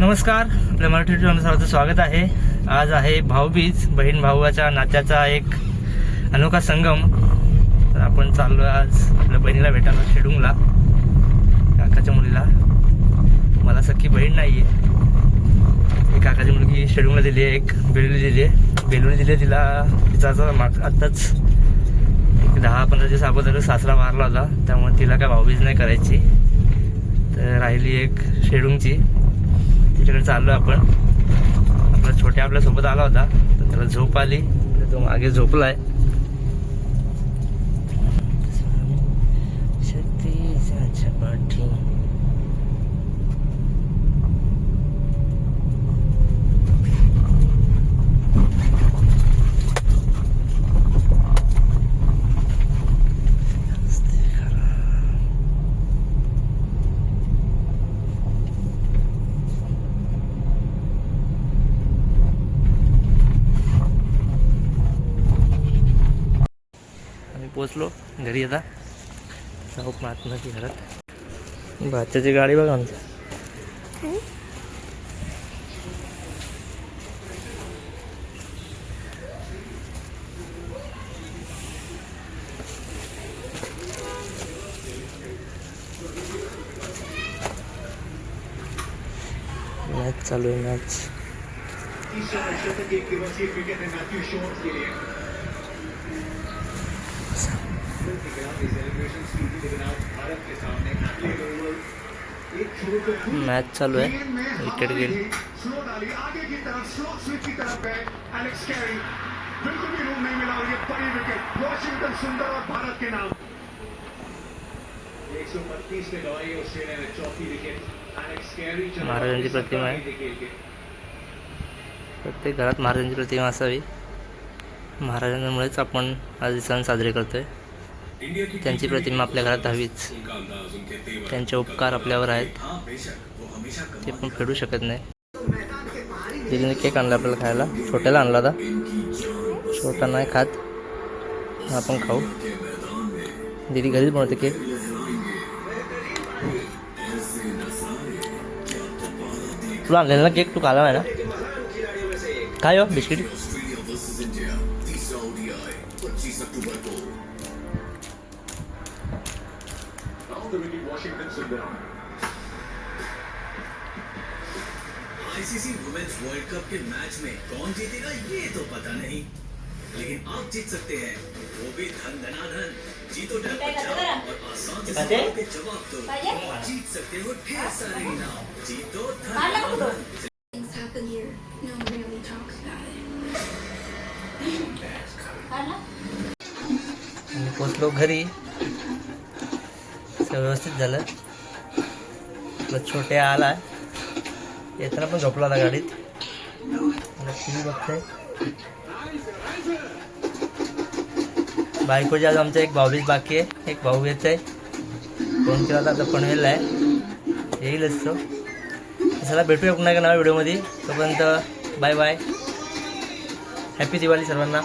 नमस्कार आपल्या मराठी युट्यूब स्वागत आहे. आज आहे भाऊबीज बहीण भावाच्या नात्याचा एक अनोखा संगम. तर आपण चाललो आज आपल्या बहिणीला भेटायला शेडुंगला काकाच्या मुलीला. मला सख्खी बहीण नाही आहे एक काकाची मुलगी शेडुंगला दिली आहे एक बेलुली दिली आहे. बेलुली दिली आहे तिला तिचा माग आत्ताच एक दहा पंधरा दिवस अगोदर सासरा मारला होता. त्यामुळे तिला काय भाऊबीज नाही करायची. तर राहिली एक शेडुंगची. तिच्याकडे चाललो आपण. आपला छोट्या आपल्यासोबत आला होता. तर त्याला झोप आली. तर तो मागे झोपलाय. पोचलो घरी आता. जाऊ नाही घरात. भाच्याची गाडी बघा आमच्या मॅच चालू आहे मॅच. मॅच चालू आहे विकेट गेली बिल्कुल भी रूम नहीं मिला और ये बड़ी विकेट वॉशिंगटन सुंदर और भारत के नाम एक सौ बत्तीस पे गवाई ऑस्ट्रेलिया ने चौथी विकेट एलेक्स कैरी महाराजांची प्रतिमा आहे. प्रत्येक घरात महाराजांची प्रतिमा असावी। महाराजांमुळेच आपण आज सण साजरे करतोय। त्यांची प्रतिमा आपल्या घरात हवीच त्यांचे उपकार आपल्यावर आहेत. ते पण फेडू शकत नाही. दिदीने केक आणला आपल्याला खायला. छोट्याला आणला होता छोटा नाही खात. आपण खाऊ. दिदी घरीच बनवते केक. तुला आणलेला ना केक? तू खाला आहे ना? काय हो biscuit? After winning Washington Sunder ICC women's world cup के मैच में कौन जीतेगा ये तो पता नहीं। लेकिन आप जीत सकते हैं। वो भी धन धनाधन। जीतो टैप बचाओ और आसान से सवालों के जवाब दो। और जीत सकते हो ढेर सारे इनाम। जीतो धन धनाधन। Things happen here. No one really talks about it. आणि पोचलो घरी सगळं व्यवस्थित झालं. आपला छोट्या आला येताना पण झोपला होता गाडीत. टी बघते बायकोची आज आमचा एक भाऊबीज बाकी आहे. एक भाऊ येत आहे फोन केला आता पनवेलला आहे. येईलच तो. चला भेटूया पुन्हा का नव्या व्हिडिओमध्ये. तोपर्यंत बाय बाय. हॅपी दिवाळी सर्वांना.